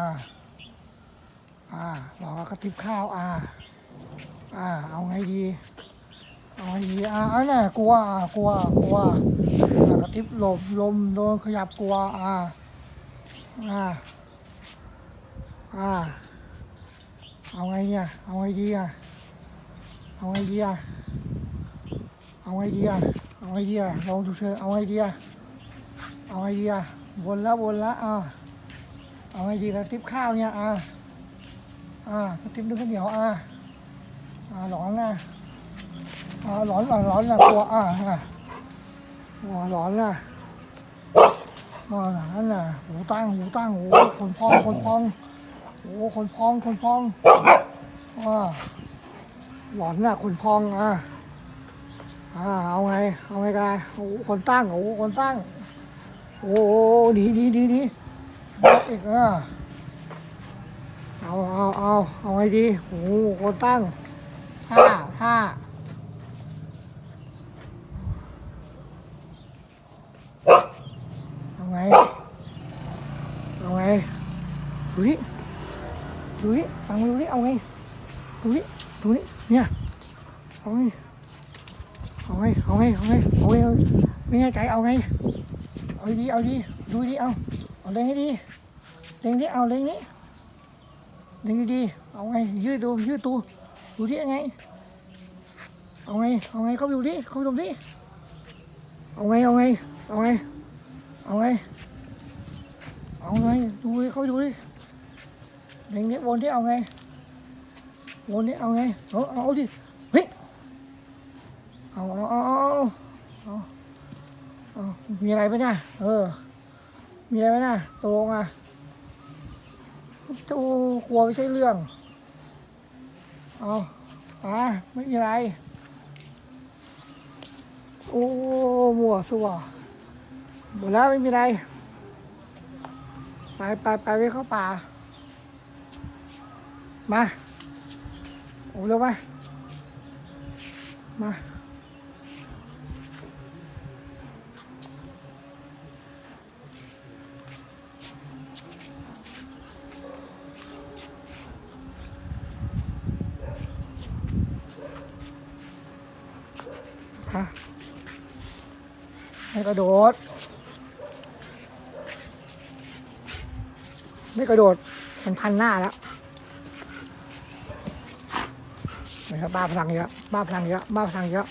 อ่าอ่าหลอกกระติบข้าวอ่าอ่าเอาไงดี เอาไงดีอ่าอันน่ะกลัวอ่ากลัวกลัวกระติบหลบลมโดนขยับกลัวอ่าอ่าอ่าเอาไงเนี่ยเอาไงดีอะเอาไงดีอะเอาไงดีอะเอาไงดีอะลองดูเธอะเอาไงดีอะเอาไงดีอะวนแล้ววนแล้วอ่า เอาไงดีกระติบข้าวเนี่ยอ่าอ่ากระติบด้วยข้าวเหนียวอ่าอ่าหลอนนะอ่าหลอนหลอนหลอนนะกลัวอ่าอ่าอ๋อหลอนนะอ๋อนั่นน่ะหูตั้งหูตั้งหูคนพองคนพองโอ้คนพองคนพองอ่าหลอนน่ะคนพองอ่าอ่าเอาไงเอาไงกันโอ้คนตั้งโอ้คนตั้งโอ้โหหนีหนีหนีหนี อกอีกอะเอาเอาเอาเอาไงดีโอ้โหคนตั้งห้าห้าเอาไงเอาไงดูดิดูดิฟังดูดิเอาไงดูดิดูดิเนี่ยเอาไงเอาไงเอาไงเอาไงเอาไงเอาไม่แน่ใจเอาไงเอาดีเอาดีดูดิเอา เอาเล็งให้ดี เล็งดิเอาเล็งนี้ เล็งดีๆเอาไง ยืดดู ยืดตูดูดิยังไง เอาไง เอาไง เข้าไปดูดิ เข้าไปดูดิ เอาไง เอาไง เอาไง เอาไง เอาไง ดูดิเข้าไปดูดิ เล็งนี้วนที่เอาไง วนนี้เอาไง เอาเอาดิ เฮ้ย เอาเอาเอาเอาเอาเอาเอามีอะไรไหมเนี่ยเออ มีอะไรไหมนะตกลงอะตูกลัวไม่ใช่เรื่อง เอาอะไม่มีอะไร โอ้มัวสัวหมดแล้วไม่มีอะไร ไปไปไปไปเข้าป่า มา โอ้เร็วไปมา ไม่กระโดด ไม่กระโดดมันพันหน้าแล้วไม่ครับบ้าพลังเยอะบ้าพลังเยอะบ้าพลังเยอะ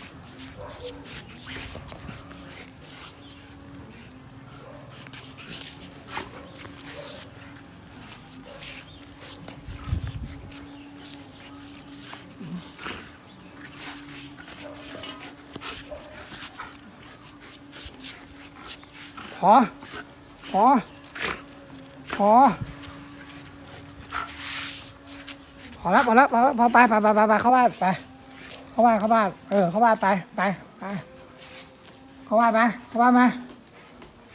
พอพอพอพอแล้วพอแล้วพอพอไปไปไปไปไปเข้าบ้านไป เข้าบ้านเข้าบ้าน เออ เข้าบ้านไปไปไป เข้าบ้านไปเข้าบ้านมา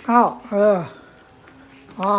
เข้า เออพอ